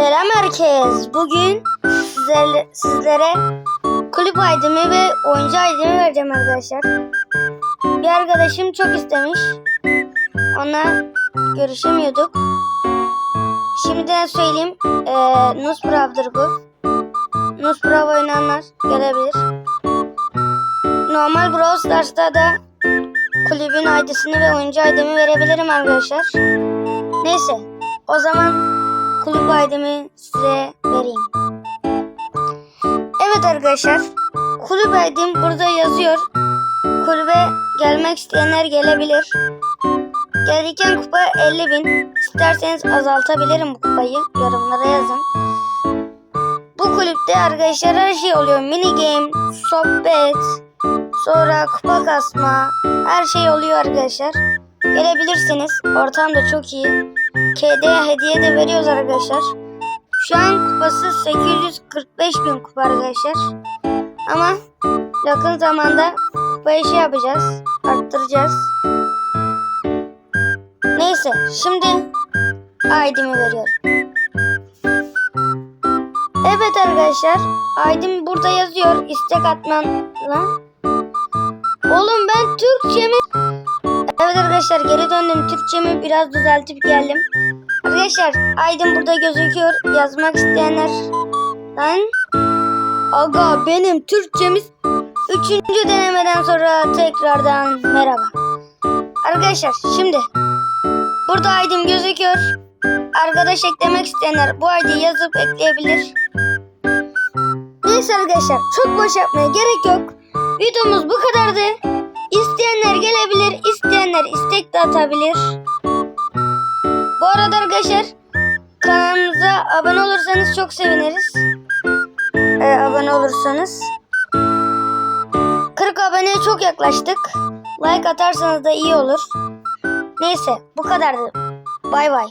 Selam herkes. Bugün sizlerle, sizlere kulüp aydımı ve oyuncu aydımı vereceğim arkadaşlar. Bir arkadaşım çok istemiş. Ona görüşemiyorduk. Şimdiden söyleyeyim. Ee, Nusbrav'dır bu. Nusbrav oynayanlar gelebilir. Normal Brawl Stars'ta da kulübün aydısını ve oyuncu aydımı verebilirim arkadaşlar. Neyse o zaman kulüp aydımı size vereyim. Evet arkadaşlar kulüp aydım burada yazıyor. Kulübe gelmek isteyenler gelebilir. Gelirken kupa 50 bin. İsterseniz azaltabilirim bu kupayı. Yorumlara yazın. Bu kulüpte arkadaşlar her şey oluyor. Mini game, sohbet, sonra kupa kasma, her şey oluyor arkadaşlar. Gelebilirsiniz. Ortam da çok iyi. KD hediye de veriyoruz arkadaşlar. Şu an kupası 845 bin kupa arkadaşlar. Ama yakın zamanda kupayı şey yapacağız. Arttıracağız. Neyse şimdi ID'mi veriyorum. Evet arkadaşlar. ID'm burada yazıyor. istek atmanla. Oğlum ben Türkçemi... Evet arkadaşlar geri döndüm. Türkçemi biraz düzeltip geldim. Arkadaşlar Aydın burada gözüküyor. Yazmak isteyenler. Lan. Aga benim Türkçemiz üçüncü denemeden sonra tekrardan merhaba. Arkadaşlar şimdi burada Aydın gözüküyor. Arkadaş eklemek isteyenler bu Aydın yazıp ekleyebilir. Neyse arkadaşlar çok boş yapmaya gerek yok. Videomuz bu kadardı. Gelebilir, isteyenler istek de atabilir. Bu arada arkadaşlar kanalımıza abone olursanız çok seviniriz. Ee, abone olursanız. 40 aboneye çok yaklaştık. Like atarsanız da iyi olur. Neyse bu kadardı. Bay bay.